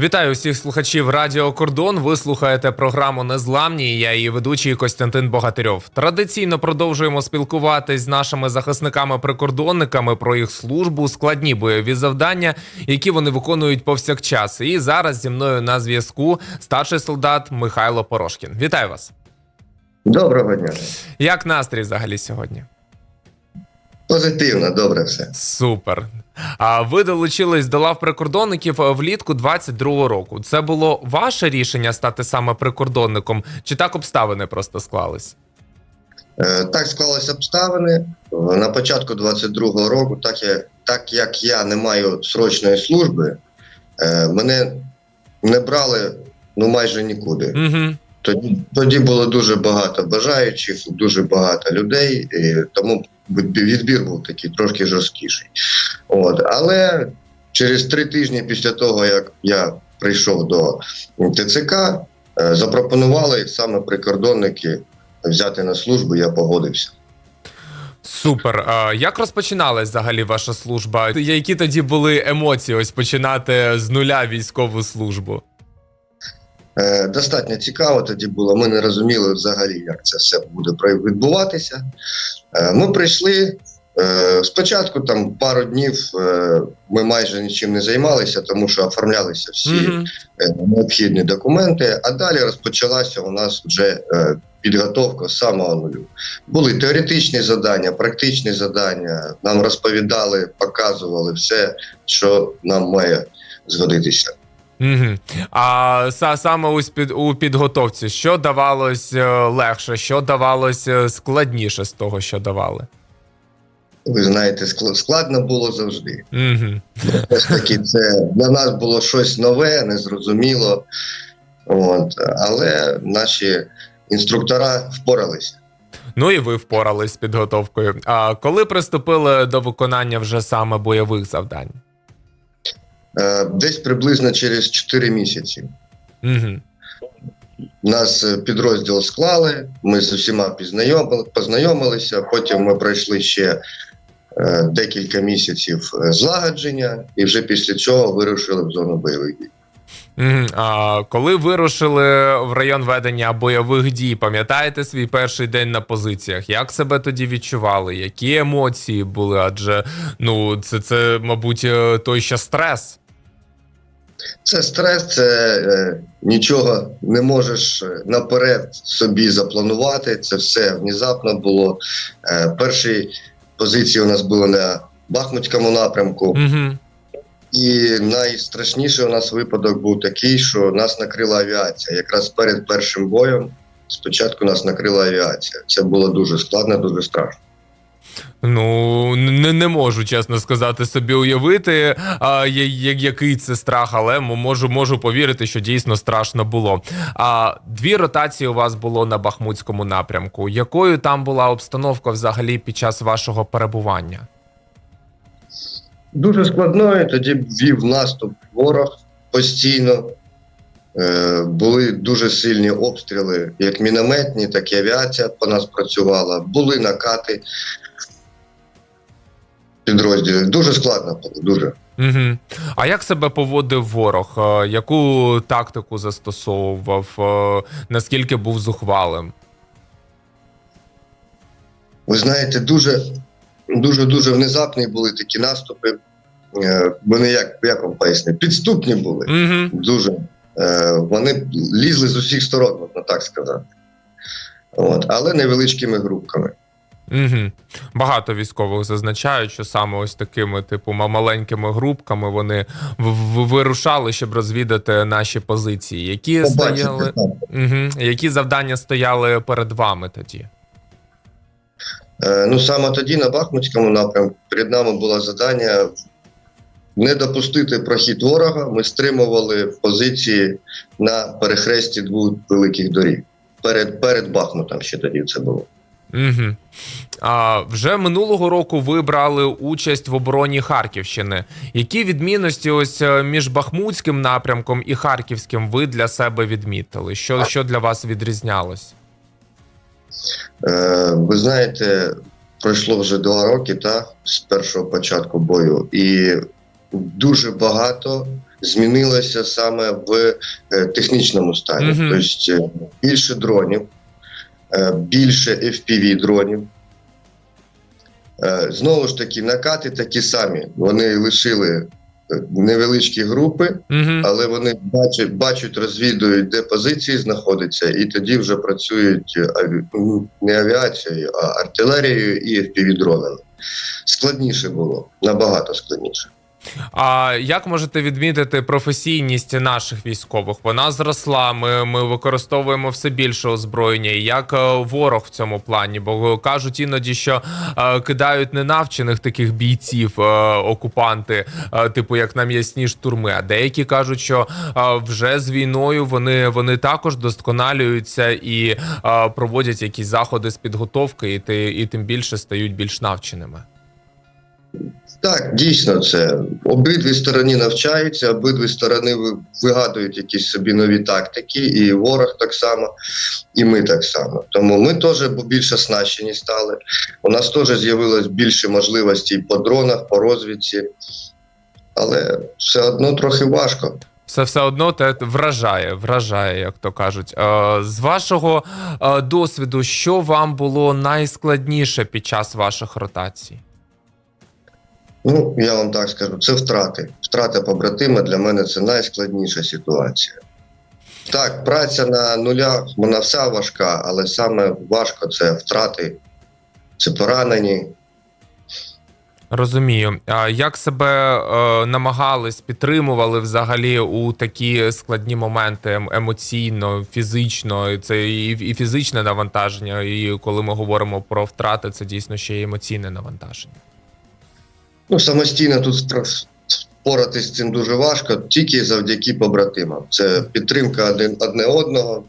Вітаю всіх слухачів Радіо Кордон. Ви слухаєте програму Незламні. Я її ведучий Костянтин Богатирьов. Традиційно продовжуємо спілкуватись з нашими захисниками-прикордонниками про їх службу, складні бойові завдання, які вони виконують повсякчас. І зараз зі мною на зв'язку старший солдат Михайло Порошкін. Вітаю вас! Доброго дня. Як настрій взагалі сьогодні? Позитивно, добре все. Супер. А ви долучились до лав прикордонників влітку 22-го року. Це було ваше рішення стати саме прикордонником, чи так обставини просто склались? Е, Так склалися обставини. На початку 22-го року, так як, так як я не маю срочної служби, е, мене не брали ну майже нікуди. Угу. Тоді, тоді було дуже багато бажаючих, дуже багато людей, і тому відбір був такий трошки жорсткіший. От. Але через три тижні після того, як я прийшов до ТЦК, е, запропонували саме прикордонники взяти на службу, я погодився. Супер. А як розпочиналась взагалі ваша служба? Які тоді були емоції ось починати з нуля військову службу? Е, Достатньо цікаво тоді було. Ми не розуміли взагалі, як це все буде відбуватися. Е, Ми прийшли. е, Спочатку там пару днів ми майже нічим не займалися, тому що оформлялися всі Мгм. е, необхідні документи. А далі розпочалася у нас вже підготовка з самого нулю. Були теоретичні завдання, практичні завдання. Нам розповідали, показували все, що нам має згодитися. Угу. А са- саме ось під у підготовці, що давалось е, легше, що давалось е, складніше з того, що давали? Ви знаєте, складно було завжди. Угу. Все ж таки, це для нас було щось нове, незрозуміло. От, але наші інструктора впоралися. Ну і ви впорались з підготовкою. А коли приступили до виконання вже саме бойових завдань? Е, Десь приблизно через 4 місяці. Угу. Нас е, підрозділ склали, ми з усіма познайомилися. Потім ми пройшли ще е, декілька місяців злагодження, і вже після цього вирушили в зону бойових дій. А коли вирушили в район ведення бойових дій, пам'ятаєте свій перший день на позиціях? Як себе тоді відчували? Які емоції були? Адже ну це, це мабуть, той ще стрес. Це стрес, це е, нічого не можеш е, наперед собі запланувати. Це все внезапно було. Е, перші позиції у нас були на Бахмутському напрямку. Угу. І найстрашніший у нас випадок був такий, що нас накрила авіація. Якраз перед першим боєм спочатку нас накрила авіація. Це було дуже складно, дуже страшно. Ну не, не можу чесно сказати собі уявити, а, я- я- який це страх, але можу, можу повірити, що дійсно страшно було. А дві ротації у вас було на Бахмутському напрямку. Якою там була обстановка взагалі під час вашого перебування? Дуже складною. Тоді вів наступ ворог постійно. Е, були дуже сильні обстріли, як мінометні, так і авіація по нас працювала. Були накати підрозділів. Дуже складно було, дуже. Угу. А як себе поводив ворог? Е, Яку тактику застосовував? Е, Наскільки був зухвалим? Ви знаєте, дуже дуже дуже внезапні були такі наступи. Е, Вони як, як вам пояснити, підступні були. Угу. Дуже. Вони лізли з усіх сторон, можна так сказати. От, але невеличкими групками. Угу. Багато військових зазначають, що саме ось такими, типу, маленькими групками вони вирушали, щоб розвідати наші позиції. Які стояли, угу. які завдання стояли перед вами тоді? Е, Ну саме тоді на Бахмутському напрямку перед нами було завдання не допустити прохід ворога. Ми стримували позиції на перехресті двох великих доріг. Перед, перед Бахмутом ще тоді це було. Угу. А вже минулого року ви брали участь в обороні Харківщини. Які відмінності ось е, між Бахмутським напрямком і Харківським ви для себе відмітили? Що, що для вас відрізнялось? Е, ви знаєте, пройшло вже два роки та, з першого початку бою, і дуже багато змінилася саме в е, технічному стані. Мгм. Тобто е, більше дронів, більше FPV дронів. Е, Знову ж таки, накати такі самі. Вони лишили е, невеличкі групи, Угу. але вони бачать, бачать, розвідують, де позиції знаходяться, і тоді вже працюють е, аві... ну, не авіацією, а артилерією і FPV-дронами. Складніше було, набагато складніше. А як можете відмітити професійність наших військових? Вона зросла. Ми, ми використовуємо все більше озброєння. Як е, ворог в цьому плані? Бо кажуть іноді, що е, кидають ненавчених таких бійців е, окупанти, е, типу як на м'ясні штурми. А деякі кажуть, що е, вже з війною вони, вони також досконалюються і е, проводять якісь заходи з підготовки, і, і тим більше стають більш навченими. Так, дійсно, це обидві сторони навчаються, обидві сторони вигадують якісь собі нові тактики, і ворог так само, і ми так само. Тому ми теж більше оснащені стали. У нас теж з'явилось більше можливостей по дронах, по розвідці, але все одно трохи важко. Все все одно те вражає, вражає, як то кажуть. Е, з вашого е, досвіду, що вам було найскладніше під час ваших ротацій? Ну, я вам так скажу, це втрати. Втрата побратима для мене це найскладніша ситуація. Так, праця на нулях, вона вся важка, але саме важко це втрати, це поранені. Розумію. А як себе е, намагались, підтримували взагалі у такі складні моменти ем- емоційно, фізично? Це і, і фізичне навантаження, і коли ми говоримо про втрати, це дійсно ще й емоційне навантаження. Ну, самостійно тут впоратись з цим дуже важко, тільки завдяки побратимам. Це підтримка один одне одного.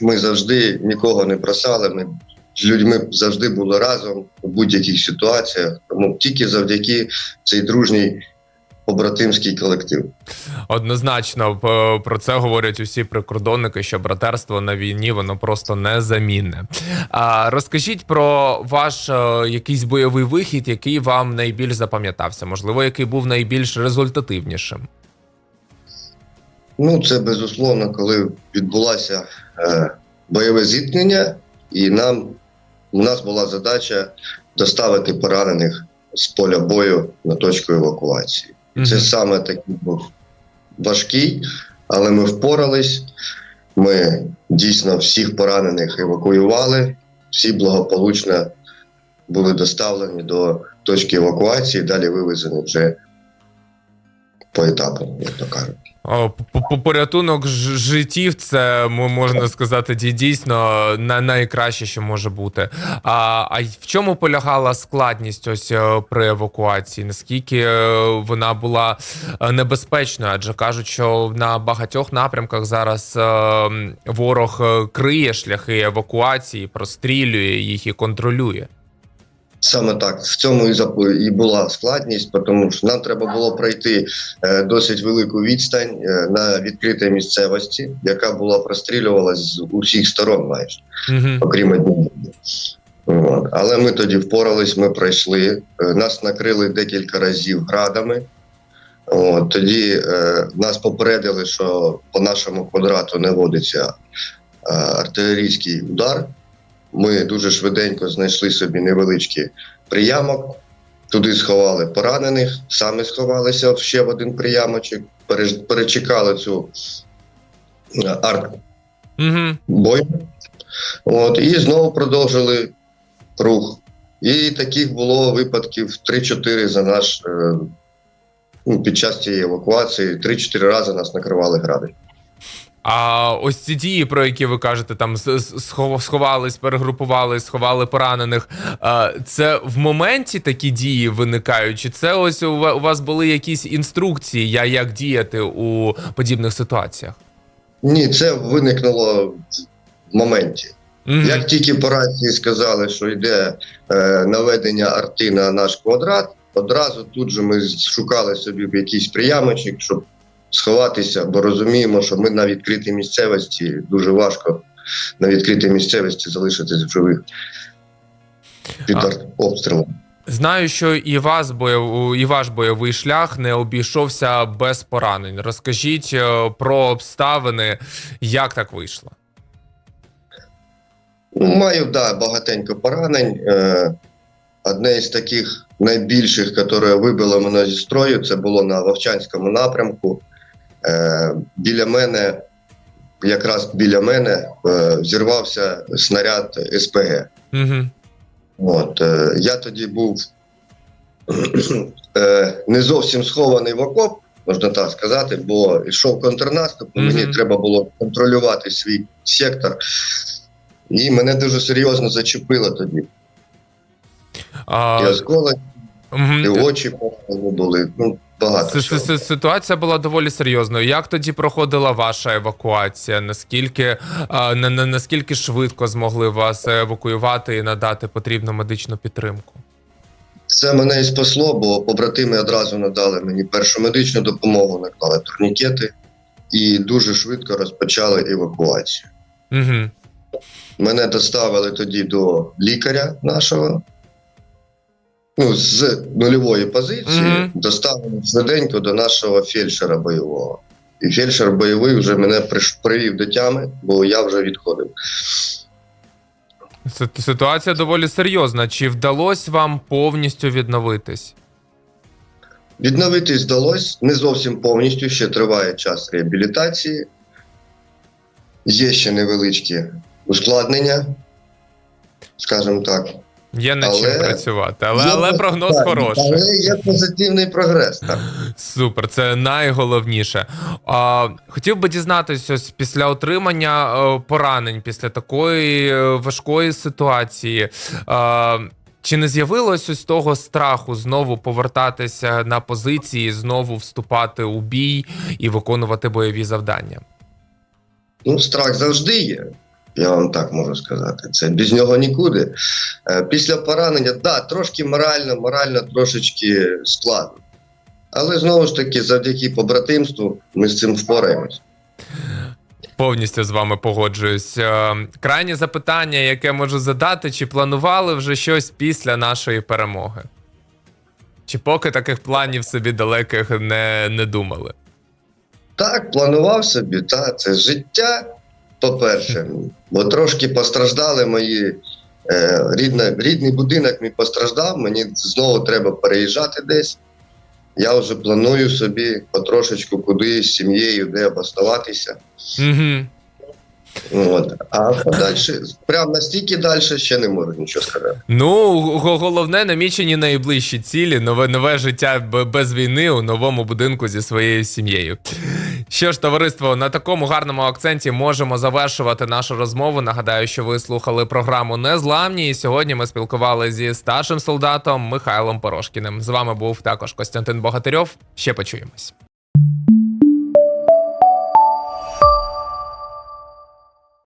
Ми завжди нікого не бросали. Ми з людьми завжди були разом у будь-яких ситуаціях. Тому тільки завдяки цій дружній побратимський колектив. Однозначно про це говорять усі прикордонники, що братерство на війні воно просто незамінне. А розкажіть про ваш е, якийсь бойовий вихід, який вам найбільш запам'ятався, можливо, який був найбільш результативнішим. Ну, це безусловно, коли відбулося е, бойове зіткнення, і нам у нас була задача доставити поранених з поля бою на точку евакуації. Це саме такий був важкий, але ми впорались. Ми дійсно всіх поранених евакуювали, всі благополучно були доставлені до точки евакуації, далі вивезені вже по етапам, як то кажуть. По- по- Порятунок життів, це можна сказати, ді- дійсно на- найкраще, що може бути. А, а в чому полягала складність ось е, при евакуації? Наскільки е, вона була е, небезпечною? Адже кажуть, що на багатьох напрямках зараз ворог криє шляхи евакуації, прострілює їх і контролює. Саме так в цьому і і була складність, тому що нам треба було пройти е, досить велику відстань е, на відкритій місцевості, яка була прострілювалась з усіх сторон, майже Угу. окрім однієї. Але ми тоді впорались, ми пройшли. Е, Нас накрили декілька разів градами. От, тоді е, нас попередили, що по нашому квадрату не водиться артилерійський удар. Ми дуже швиденько знайшли собі невеличкий приямок, туди сховали поранених, самі сховалися ще в один приямочок, перечекали цю е, арт Угу. бой. От, і знову продовжили рух. І таких було випадків 3-4 за наш е, ну, під час цієї евакуації, 3-4 рази нас накривали гради. А ось ці дії, про які ви кажете, там сховались, перегрупувались, сховали поранених. Це в моменті такі дії виникають? Чи це ось у вас були якісь інструкції, як діяти у подібних ситуаціях? Ні, це виникнуло в моменті. Мгм. Як тільки по рації сказали, що йде е, наведення арти на наш квадрат, одразу тут же ми шукали собі якийсь приямочок, щоб сховатися, бо розуміємо, що ми на відкритій місцевості дуже важко на відкритій місцевості залишитись в живих під А. обстрілом. Знаю, що і вас бойов... і ваш бойовий шлях не обійшовся без поранень. Розкажіть е, про обставини, як так вийшло. Ну, маю да, багатенько поранень. Е, одне із таких найбільших, яке вибило мене зі строю, це було на Вовчанському напрямку. Е, біля мене, якраз біля мене, е, взірвався снаряд СПГ. Угу. От, е, я тоді був не зовсім схований в окоп, можна так сказати, бо йшов контрнаступ, Мгм. мені треба було контролювати свій сектор. І мене дуже серйозно зачепило тоді. А, І осколи, мгм. і очі були. Ну, багато. Чого. си- си- Ситуація була доволі серйозною. Як тоді проходила ваша евакуація? Наскільки а, на, на, наскільки швидко змогли вас евакуювати і надати потрібну медичну підтримку? Це мене і спасло, бо побратими одразу надали мені першу медичну допомогу, наклали турнікети і дуже швидко розпочали евакуацію. Угу. Мене доставили тоді до лікаря нашого. Ну, з нульової позиції Мгм. доставили швиденько до нашого фельдшера бойового. І фельдшер бойовий вже мене привів до тями, бо я вже відходив. Ситуація доволі серйозна. Чи вдалося вам повністю відновитись? Відновитись вдалося не зовсім повністю, ще триває час реабілітації. Є ще невеличкі ускладнення, скажімо так. Є над чим працювати, але, Є але прогноз так, хороший. Але є позитивний прогрес. Так. Супер, це найголовніше. А, хотів би дізнатися, ось після отримання е, поранень, після такої е, важкої ситуації. е, чи не з'явилось ось того страху знову повертатися на позиції, знову вступати у бій і виконувати бойові завдання? Ну, страх завжди є. Я вам так можу сказати. Це без нього нікуди. Е, Після поранення, да, трошки морально, морально трошечки складно. Але знову ж таки, завдяки побратимству, ми з цим впораємось. Повністю з вами погоджуюсь. Е, Крайнє запитання, яке можу задати, чи планували вже щось після нашої перемоги? Чи поки таких планів собі далеких не, не думали? Так, планував собі, та, це життя, по-перше, бо трошки постраждали мої. Е, рідна, рідний будинок мій постраждав, мені знову треба переїжджати десь. Я вже планую собі потрошечку кудись з сім'єю, де обоставатися. Угу. От. А подальше, прям настільки далі ще не можу нічого сказати. Ну, головне намічені найближчі цілі, нове нове життя без війни у новому будинку зі своєю сім'єю. Що ж, товариство, на такому гарному акценті можемо завершувати нашу розмову. Нагадаю, що ви слухали програму Незламні. І сьогодні ми спілкувалися зі старшим солдатом Михайлом Порошкіним. З вами був також Костянтин Богатирьов. Ще почуємось.